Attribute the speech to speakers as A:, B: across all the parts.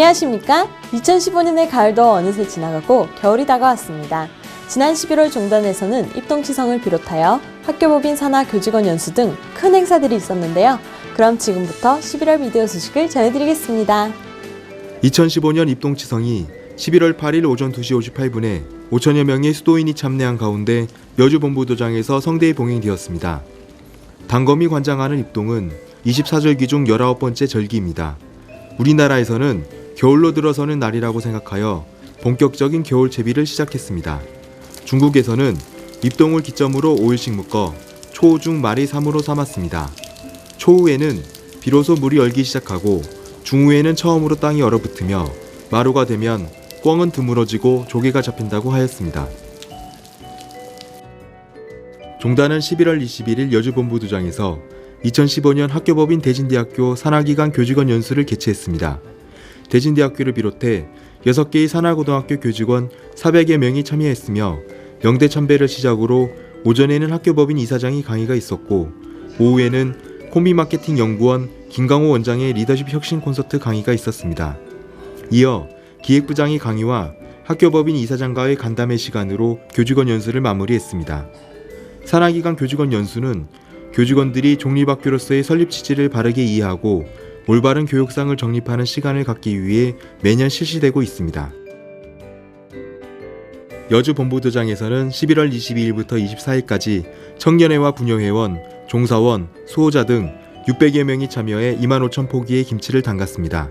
A: 안녕하십니까? 2015년의 가을도 어느새 지나가고 겨울이 다가왔습니다. 지난 11월 종단에서는 입동치성을 비롯하여 학교법인 산하 교직원 연수 등 큰 행사들이 있었는데요. 그럼 지금부터 11월 미디어 소식을 전해드리겠습니다.
B: 2015년 입동치성이 11월 8일 오전 2시 58분에 5천여 명의 수도인이 참여한 가운데 여주본부도장에서 성대에 봉행되었습니다. 단검이 관장하는 입동은 24절기 중 19번째 절기입니다. 우리나라에서는 겨울로 들어서는 날이라고 생각하여 본격적인 겨울 채비를 시작했습니다. 중국에서는 입동을 기점으로 5일씩 묶어 초 중 말이 3으로 삼았습니다. 초후에는 비로소 물이 얼기 시작하고 중후에는 처음으로 땅이 얼어붙으며 마루가 되면 꿩은 드물어지고 조개가 잡힌다고 하였습니다. 종단은 11월 21일 여주본부두장에서 2015년 학교법인 대진대학교 산하기관 교직원 연수를 개최했습니다. 대진대학교를 비롯해 6개의 산하고등학교 교직원 400여 명이 참여했으며 명대 참배를 시작으로 오전에는 학교법인 이사장이 강의가 있었고 오후에는 콤비마케팅 연구원 김강호 원장의 리더십 혁신 콘서트 강의가 있었습니다. 이어 기획부장이 강의와 학교법인 이사장과의 간담회 시간으로 교직원 연수를 마무리했습니다. 산하기관 교직원 연수는 교직원들이 종립학교로서의 설립 취지를 바르게 이해하고 올바른 교육상을 정립하는 시간을 갖기 위해 매년 실시되고 있습니다. 여주 본부도장에서는 11월 22일부터 24일까지 청년회와 부녀회원, 종사원, 수호자 등 600여 명이 참여해 2만 5천 포기의 김치를 담갔습니다.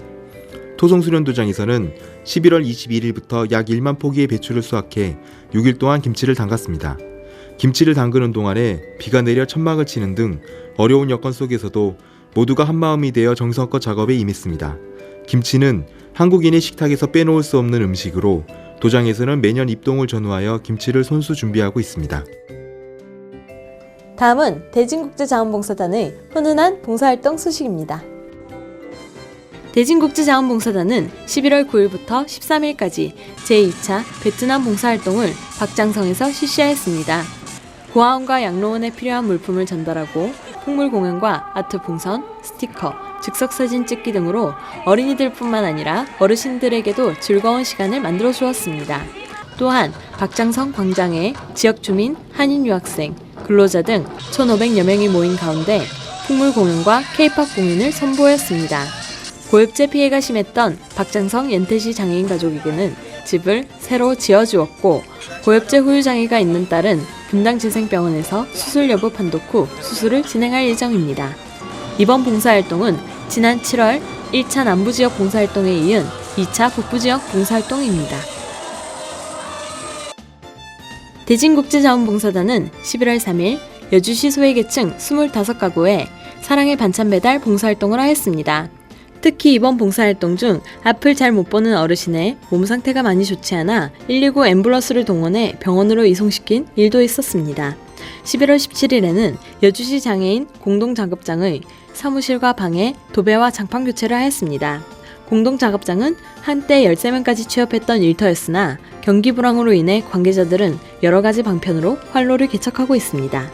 B: 토송수련도장에서는 11월 21일부터 약 1만 포기의 배추를 수확해 6일 동안 김치를 담갔습니다. 김치를 담그는 동안에 비가 내려 천막을 치는 등 어려운 여건 속에서도 모두가 한마음이 되어 정성껏 작업에 임했습니다. 김치는 한국인의 식탁에서 빼놓을 수 없는 음식으로 도장에서는 매년 입동을 전후하여 김치를 손수 준비하고 있습니다.
A: 다음은 대진국제자원봉사단의 훈훈한 봉사활동 소식입니다. 대진국제자원봉사단은 11월 9일부터 13일까지 제2차 베트남 봉사활동을 박장성에서 실시하였습니다. 고아원과 양로원에 필요한 물품을 전달하고 풍물 공연과 아트 풍선, 스티커, 즉석 사진 찍기 등으로 어린이들뿐만 아니라 어르신들에게도 즐거운 시간을 만들어 주었습니다. 또한 박장성 광장에 지역 주민, 한인 유학생, 근로자 등 1,500여 명이 모인 가운데 풍물 공연과 케이팝 공연을 선보였습니다. 고엽제 피해가 심했던 박장성 연태시 장애인 가족에게는 집을 새로 지어주었고 고엽제 후유 장애가 있는 딸은 분당재생병원에서 수술 여부 판독 후 수술을 진행할 예정입니다. 이번 봉사활동은 지난 7월 1차 남부지역 봉사활동에 이은 2차 북부지역 봉사활동입니다. 대진국제자원봉사단은 11월 3일 여주시 소외계층 25가구에 사랑의 반찬 배달 봉사활동을 하였습니다. 특히 이번 봉사활동 중 앞을 잘 못 보는 어르신의 몸 상태가 많이 좋지 않아 119 앰뷸런스를 동원해 병원으로 이송시킨 일도 있었습니다. 11월 17일에는 여주시 장애인 공동작업장의 사무실과 방에 도배와 장판 교체를 하였습니다. 공동작업장은 한때 13명까지 취업했던 일터였으나 경기 불황으로 인해 관계자들은 여러 가지 방편으로 활로를 개척하고 있습니다.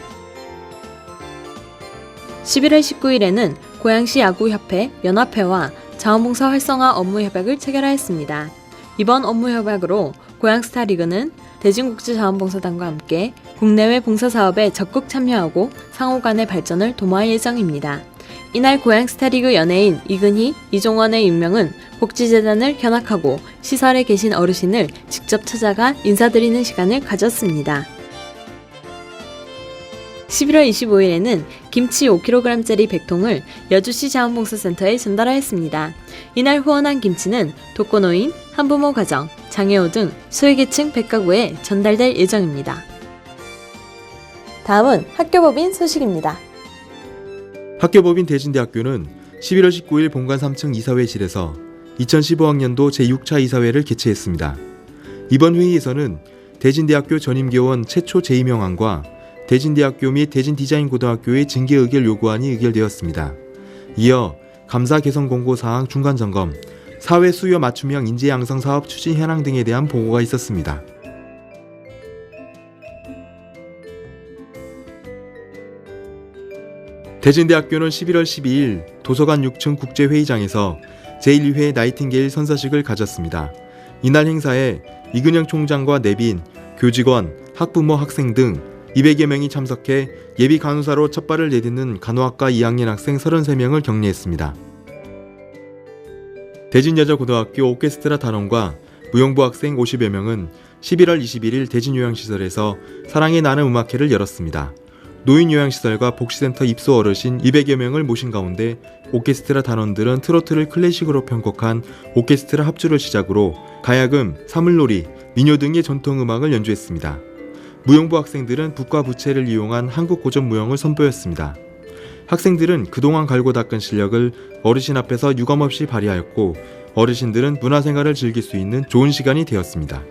A: 11월 19일에는 고양시 야구협회, 연합회와 자원봉사 활성화 업무 협약을 체결하였습니다. 이번 업무 협약으로 고양스타리그는 대진국제자원봉사단과 함께 국내외 봉사사업에 적극 참여하고 상호 간의 발전을 도모할 예정입니다. 이날 고양스타리그 연예인 이근희, 이종원의 임명은 복지재단을 견학하고 시설에 계신 어르신을 직접 찾아가 인사드리는 시간을 가졌습니다. 11월 25일에는 김치 5kg짜리 100통을 여주시 자원봉사센터에 전달하였습니다. 이날 후원한 김치는 독거노인, 한부모 가정, 장애우 등 소외계층 100가구에 전달될 예정입니다. 다음은 학교법인 소식입니다.
B: 학교법인 대진대학교는 11월 19일 본관 3층 이사회실에서 2015학년도 제6차 이사회를 개최했습니다. 이번 회의에서는 대진대학교 전임교원 최초 재임명안과 대진대학교 및 대진디자인고등학교의 징계 의결 요구안이 의결되었습니다. 이어 감사 개선 공고 사항 중간 점검, 사회 수요 맞춤형 인재 양성 사업 추진 현황 등에 대한 보고가 있었습니다. 대진대학교는 11월 12일 도서관 6층 국제회의장에서 제1회 나이팅게일 선사식을 가졌습니다. 이날 행사에 이근영 총장과 내빈, 교직원, 학부모, 학생 등 200여 명이 참석해 예비 간호사로 첫 발을 내딛는 간호학과 2학년 학생 33명을 격려했습니다. 대진여자고등학교 오케스트라 단원과 무용부 학생 50여 명은 11월 21일 대진요양시설에서 사랑의 나는 음악회를 열었습니다. 노인요양시설과 복지센터 입소 어르신 200여 명을 모신 가운데 오케스트라 단원들은 트로트를 클래식으로 편곡한 오케스트라 합주를 시작으로 가야금, 사물놀이, 민요 등의 전통음악을 연주했습니다. 무용부 학생들은 붓과 부채를 이용한 한국 고전 무용을 선보였습니다. 학생들은 그동안 갈고 닦은 실력을 어르신 앞에서 유감없이 발휘하였고 어르신들은 문화생활을 즐길 수 있는 좋은 시간이 되었습니다.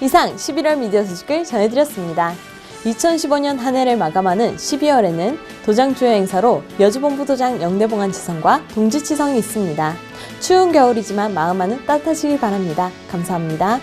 A: 이상 11월 미디어 소식을 전해드렸습니다. 2015년 한 해를 마감하는 12월에는 도장 주요 행사로 여주본부도장 영대봉안 치성과 동지치성이 있습니다. 추운 겨울이지만 마음 안은 따뜻하시길 바랍니다. 감사합니다.